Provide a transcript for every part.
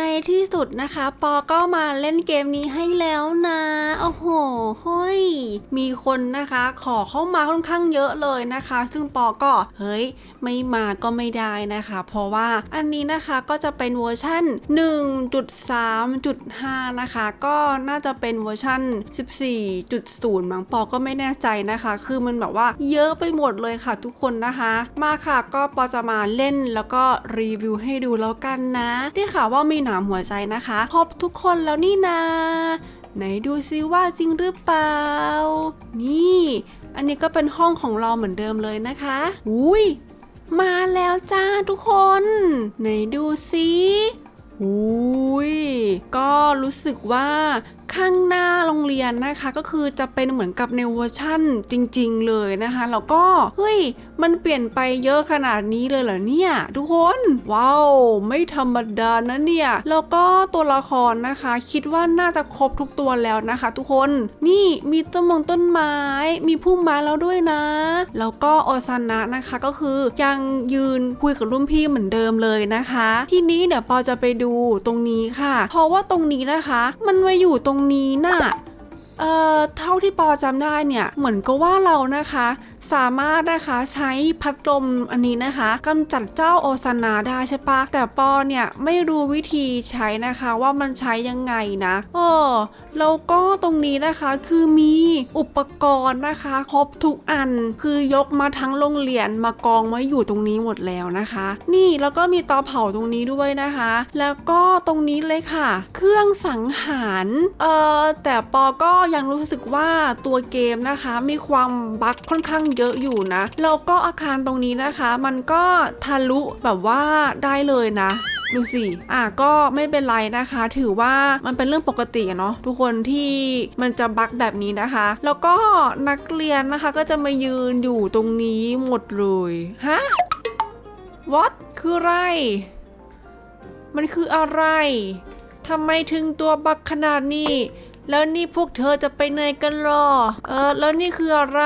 ในที่สุดนะคะ ปอก็มาเล่นเกมนี้ให้แล้วนะ โอ้โหเฮ้ย มีคนนะคะ ขอเข้ามาค่อนข้างเยอะเลยนะคะ ซึ่งปอก็เฮ้ย ไม่มาก็ไม่ได้นะคะ เพราะว่าอันนี้นะคะก็จะเป็นเวอร์ชั่น1.3.5 นะคะ ก็น่าจะเป็นเวอร์ชั่น14.0 มั้งปอก็ไม่แน่ใจนะคะ คือมันแบบว่าเยอะไปหมดเลยค่ะทุกคนนะคะ มาค่ะก็ปอจะมาเล่นแล้วก็รีวิวให้ดูแล้วกันนะได้ข่าวว่ามีหนามหัวใจนะคะ ครบทุกคนแล้วนี่นาไหนดูซิว่าจริงหรือเปล่า นี่ อันนี้ก็เป็นห้องของเราเหมือนเดิมเลยนะคะ อุ้ย มาแล้วจ้าทุกคน ไหนดูซิอุ้ย ก็รู้สึกว่าข้างหน้าโรงเรียนนะคะ ก็คือจะเป็นเหมือนกับในเวอร์ชั่นจริง ๆ เลยนะคะ แล้วก็ เฮ้ย มันเปลี่ยนไปเยอะขนาดนี้เลยเหรอเนี่ย ทุกคน ว้าว ไม่ธรรมดานะเนี่ย แล้วก็ตัวละครนะคะ คิดว่าน่าจะครบทุกตัวแล้วนะคะ ทุกคน นี่มีต้นมงต้นไม้ มีพุ่มไม้แล้วด้วยนะ แล้วก็โอซานะนะคะก็คือยังยืนคุยกับรุ่นพี่เหมือนเดิมเลยนะคะ ทีนี้เดี๋ยวปอจะไปดูตรงนี้ค่ะ เพราะว่าตรงนี้นะคะ มันมาอยู่ตรงนี้น่ะเอ่อเท่าที่ปอจำได้เนี่ย เหมือนก็ว่าเรานะคะ สามารถนะคะใช้พัดลมอันนี้นะคะกำจัดเจ้าโอซานาได้ใช่ปะแต่ปอเนี่ยไม่รู้วิธีใช้นะคะว่ามันใช้ยังไงนะเออแล้วก็ตรงนี้นะคะคือมีอุปกรณ์นะคะ ครบทุกอันคือยกมาทั้งโรงเรียนมากองไว้อยู่ตรงนี้หมดแล้วนะคะ นี่แล้วก็มีเตาเผาตรงนี้ด้วยนะคะ แล้วก็ตรงนี้เลยค่ะ เครื่องสังหารเอ่อแต่ปอก็ยังรู้สึกว่าตัวเกมนะคะ มีความบั๊กค่อนข้างเยอะอยู่นะ แล้วก็อาคารตรงนี้นะคะ มันก็ทะลุแบบว่าได้เลยนะดูสิ อะก็ไม่เป็นไรนะคะ ถือว่ามันเป็นเรื่องปกติเนาะทุกคนที่มันจะบักแบบนี้นะคะ แล้วก็นักเรียนนะคะก็จะมายืนอยู่ตรงนี้หมดเลย ฮะ what คืออะไร มันคืออะไร ทำไมถึงตัวบักขนาดนี้ แล้วนี่พวกเธอจะไปไหนกันหรอ เออ แล้วนี่คืออะไร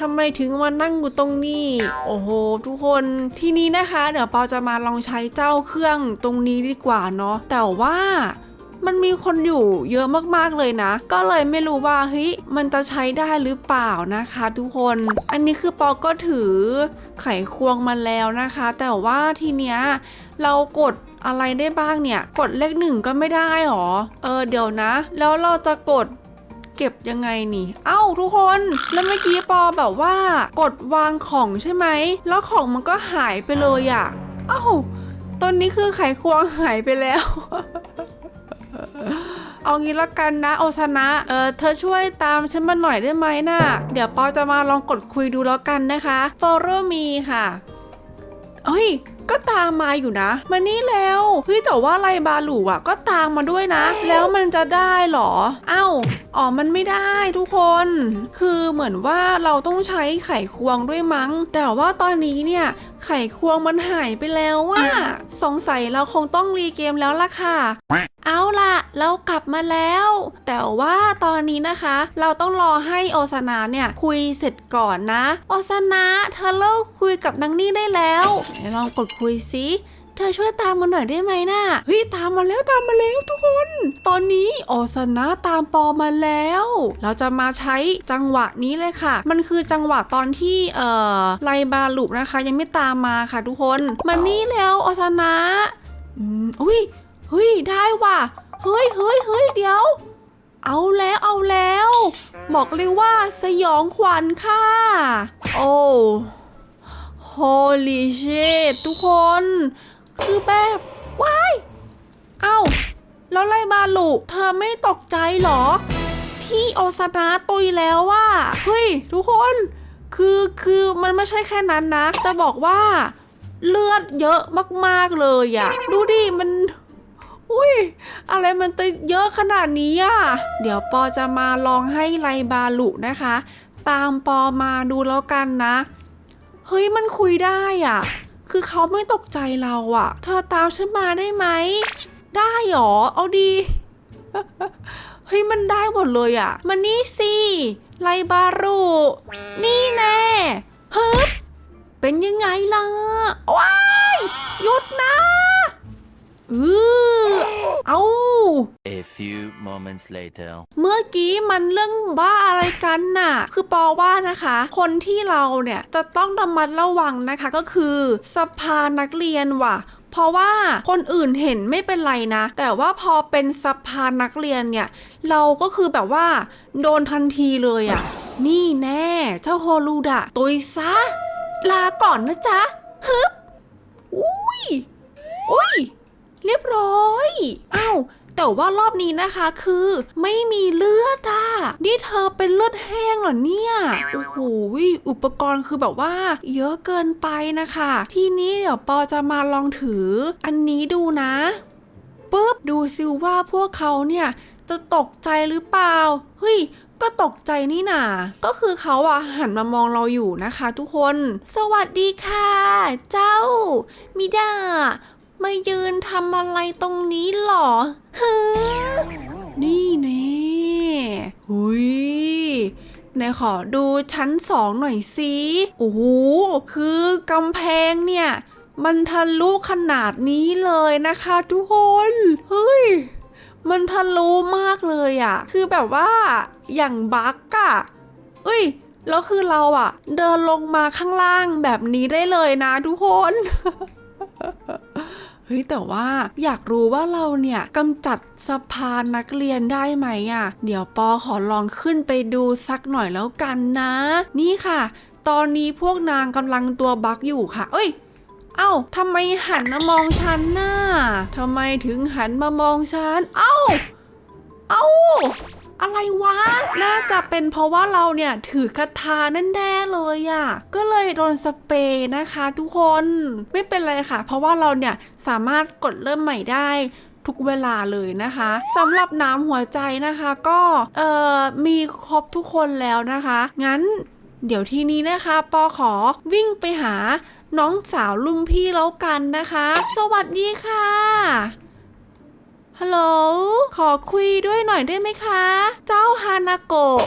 ทำไมถึงมานั่งอยู่ตรงนี้ โอ้โห ทุกคนทีนี้นะคะ เดี๋ยวเปาจะมาลองใช้เจ้าเครื่องตรงนี้ดีกว่าเนาะแต่ว่ามันมีคนอยู่เยอะมากๆเลยนะ ก็เลยไม่รู้ว่าเฮ้ยมันจะใช้ได้หรือเปล่านะคะ ทุกคน อันนี้คือปอก็ถือไขควงมาแล้วนะคะ แต่ว่าทีเนี้ยเรากดอะไรได้บ้างเนี่ย กดเลขหนึ่งก็ไม่ได้หรอ เออเดี๋ยวนะ แล้วเราจะกด เก็บยังไงนี่ เอ้าทุกคนแล้วเมื่อกี้ปอแบบว่ากดวางของใช่ไหม แล้วของมันก็หายไปเลยอะ่ะ เอ้าตอนนี้คือไขควงหายไปแล้ว เอางี้ละกันนะโอซานะ เออเธอช่วยตามฉันมาหน่อยได้ไหมนะ่ะ เดี๋ยวปอจะมาลองกดคุยดูแล้วกันนะคะ follow me ค่ะเฮ้ย ก็ตามมาอยู่นะ มานี่แล้วเฮ้ยแต่ว่าไลบาลูอะ ก็ตามมาด้วยนะ แล้วมันจะได้เหรอ เอ้าอ๋อ มันไม่ได้ทุกคน คือเหมือนว่าเราต้องใช้ไขควงด้วยมั้ง แต่ว่าตอนนี้เนี่ย ไขควงมันหายไปแล้วว่าสงสัยเราคงต้องรีเกมแล้วล่ะค่ะ เอาล่ะ เรากลับมาแล้ว แต่ว่าตอนนี้นะคะ เราต้องรอให้โอซานาเนี่ยคุยเสร็จก่อนนะ โอซานะเธอเลิกคุยกับนางนี่ได้แล้วเดี๋ยวลองกดคุยสิ เธอช่วยตามมาหน่อยได้ไหมนะ่ะเฮ้ยตามมาแล้วตามมาแล้วทุกคน ตอนนี้โอซานะตามปอมาแล้ว เราจะมาใช้จังหวะนี้เลยค่ะ มันคือจังหวะตอนที่เอ่อไลบาลุนะคะ ยังไม่ตามมาค่ะทุกคนมานี่แล้วโอซานะอืมอุ้ยเฮ้ยได้ว่ะเฮ้ยเฮ้ยเฮ้ยเดี๋ยว เอาแล้วเอาแล้ว บอกเลยว่าสยองขวัญค่ะ โอ้ holy shit ทุกคน คือแบบว้าย เอ้า แล้วไลบาลุเธอไม่ตกใจเหรอ ที่โอซานะตุยแล้วว่า เฮ้ย ทุกคน คือคือมันไม่ใช่แค่นั้นนะ จะบอกว่าเลือดเยอะมากๆเลยอะดูดิ มันอุ้ยอะไรมันจะเยอะขนาดนี้อะ เดี๋ยวปอจะมาลองให้ไลบาลุนะคะ ตามปอมาดูแล้วกันนะ เฮ้ยมันคุยได้อะ คือเขาไม่ตกใจเราอะเธอตามฉันมาได้ไหม ได้หรอ เอาดี เฮ้ยมันได้หมดเลยอะมานี่สิไลบารุนี่แน่ฮึบเป็นยังไงล่ะ ว้ายหยุดนะ อือ A few moments later. เมื่อกี้มันเรื่องบ้าอะไรกันน่ะ คือปอว่านะคะ คนที่เราเนี่ยจะต้องระมัดระวังนะคะก็คือสภานักเรียนว่ะเพราะว่าคนอื่นเห็นไม่เป็นไรนะ แต่ว่าพอเป็นสภานักเรียนเนี่ย เราก็คือแบบว่า โดนทันทีเลยอะ่ะ นี่แน่ เจ้าโฮลูดะตุยซะ ลาก่อนนะจ๊ะฮึบอุ้ยอุ้ย เรียบร้อยอ้าว แต่ว่ารอบนี้นะคะคือไม่มีเลือดอะนี่เธอเป็นเลือดแห้งเหรอเนี่ย โอ้โห อุปกรณ์คือแบบว่า เยอะเกินไปนะคะ ทีนี้เดี๋ยวปอจะมาลองถือ อันนี้ดูนะปุ๊บดูซิว่าพวกเขาเนี่ยจะตกใจหรือเปล่า เฮ้ยก็ตกใจนี่นา ก็คือเขาอะหันมามองเราอยู่นะคะทุกคน สวัสดีค่ะ เจ้า มิดา มายืนทำอะไรตรงนี้หรอฮึนี่แน่หุยไหนขอดูชั้นสองหน่อยสิ โอ้โห คือกำแพงเนี่ย มันทะลุขนาดนี้เลยนะคะทุกคน เฮ้ย มันทะลุมากเลยอะคือแบบว่าอย่างบักอะเอ้ยแล้วคือเราอะเดินลงมาข้างล่างแบบนี้ได้เลยนะทุกคน เฮ้ยแต่ว่าอยากรู้ว่าเราเนี่ยกำจัดสะพานนักเรียนได้ไหมอะ่ะ เดี๋ยวปอขอลองขึ้นไปดูสักหน่อยแล้วกันนะ นี่ค่ะ ตอนนี้พวกนางกำลังตัวบักอยู่ค่ะ เอ้ยเอ้าทำไมหันมามองฉันน่ะทำไมถึงหันมามองฉัน เอ้า เอ้า อะไรวะ น่าจะเป็นเพราะว่าเราเนี่ยถือคาถาแน่ๆเลยอะ่ะ ก็เลยโดนสเปรย์นะคะทุกคน ไม่เป็นไรค่ะ เพราะว่าเราเนี่ยสามารถกดเริ่มใหม่ได้ทุกเวลาเลยนะคะสำหรับน้ำหัวใจนะคะก็เอ่อมีครบทุกคนแล้วนะคะ งั้นเดี๋ยวทีนี้นะคะ ปอขอวิ่งไปหาน้องสาวลุงพี่แล้วกันนะคะ สวัสดีค่ะ ฮัลโหล ขอคุยด้วยหน่อยได้ไหมคะ เจ้าฮานาโกะ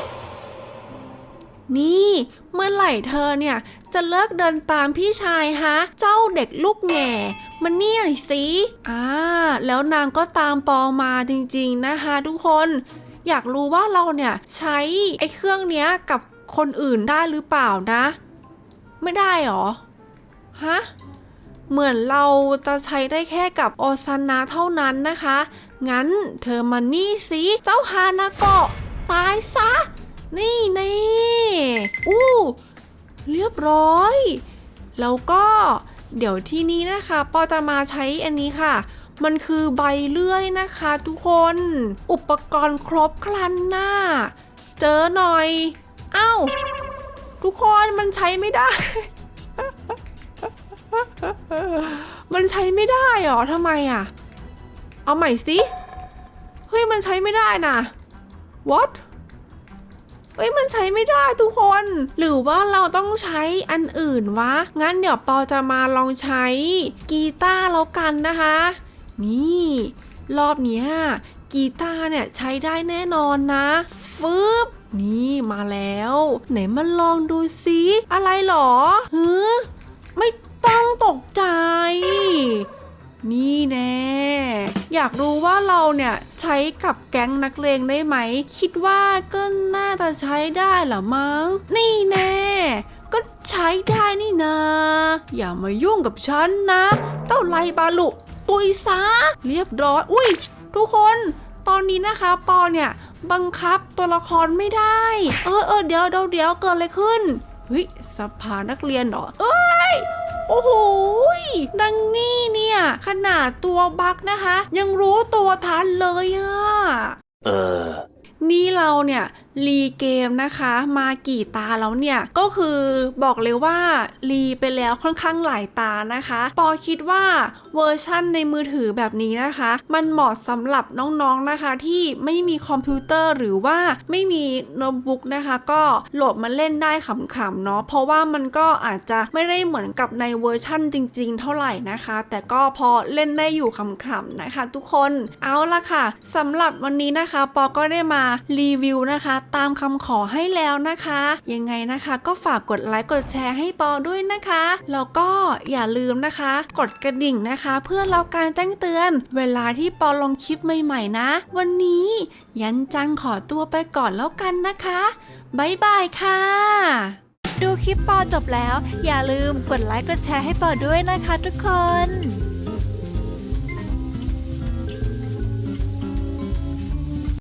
นี่ เมื่อไหร่เธอเนี่ย จะเลิกเดินตามพี่ชายฮะ เจ้าเด็กลูกแง่มันนี่หน่อยสิอ่า แล้วนางก็ตามปองมาจริงๆนะคะทุกคน อยากรู้ว่าเราเนี่ยใช้ไอ้เครื่องเนี้ยกับคนอื่นได้หรือเปล่านะ ไม่ได้หรอ ฮะ เหมือนเราจะใช้ได้แค่กับโอซานะเท่านั้นนะคะ งั้นเธอมานี่สิเจ้าฮานาโกะตายซะ นี่แน่อู้เรียบร้อย แล้วก็เดี๋ยวที่นี้นะคะปอจะมาใช้อันนี้ค่ะ มันคือใบเลื่อยนะคะทุกคน อุปกรณ์ครบครันน่ะเจอหน่อย เอ้า ทุกคนมันใช้ไม่ได้ มันใช้ไม่ได้หรอทำไมอะ เอาใหม่สิ เฮ้ยมันใช้ไม่ได้นะ what เฮ้ยมันใช้ไม่ได้ทุกคน หรือว่าเราต้องใช้อันอื่นวะ งั้นเดี๋ยวปอจะมาลองใช้กีตาร์แล้วกันนะคะ นี่ รอบนี้กีตาร์เนี่ยใช้ได้แน่นอนนะฟึบนี่มาแล้ว ไหนมาลองดูซิ อะไรหรอฮือไม่ ต้องตกใจ นี่แน่ อยากรู้ว่าเราเนี่ยใช้กับแก๊งนักเลงได้ไหม คิดว่าก็น่าจะใช้ได้หรอมั้ง นี่แน่ก็ใช้ได้นี่นาอย่ามายุ่งกับฉันนะ เจ้าไลบาลุตุยซะเรียบร้อยอุ้ย ทุกคนตอนนี้นะคะปอเนี่ย บังคับตัวละครไม่ได้ เออเออเดี๋ยวเดี๋ยวเดี๋ยวเกิดอะไรขึ้นเฮ้ยสภานักเรียนเหรอ เอ้ย โอ้โหยดังนี่เนี่ย ขนาดตัวบักนะคะ ยังรู้ตัวทันเลยอะ Uh. นี่เราเนี่ยรีเกมนะคะมากี่ตาแล้วเนี่ย ก็คือบอกเลยว่ารีไปแล้วค่อนข้างหลายตานะคะ ปอคิดว่าเวอร์ชั่นในมือถือแบบนี้นะคะ มันเหมาะสำหรับน้องๆนะคะที่ไม่มีคอมพิวเตอร์หรือว่าไม่มีโน้ตบุ๊กนะคะ ก็โหลดมาเล่นได้ขำๆเนาะเพราะว่ามันก็อาจจะไม่ได้เหมือนกับในเวอร์ชั่นจริง ๆ เท่าไหร่นะคะ แต่ก็พอเล่นได้อยู่ขำๆนะคะ ทุกคนเอาละค่ะสำหรับวันนี้นะคะ ปอก็ได้มารีวิวนะคะตามคำขอให้แล้วนะคะ ยังไงนะคะก็ฝากกดไลค์กดแชร์ให้ปอด้วยนะคะ แล้วก็อย่าลืมนะคะ กดกระดิ่งนะคะ เพื่อรับการแจ้งเตือน เวลาที่ปอลงคลิปใหม่ๆนะ วันนี้ยันจังขอตัวไปก่อนแล้วกันนะคะบ๊ายบายค่ะ ดูคลิปปอจบแล้ว อย่าลืมกดไลค์กดแชร์ให้ปอด้วยนะคะทุกคน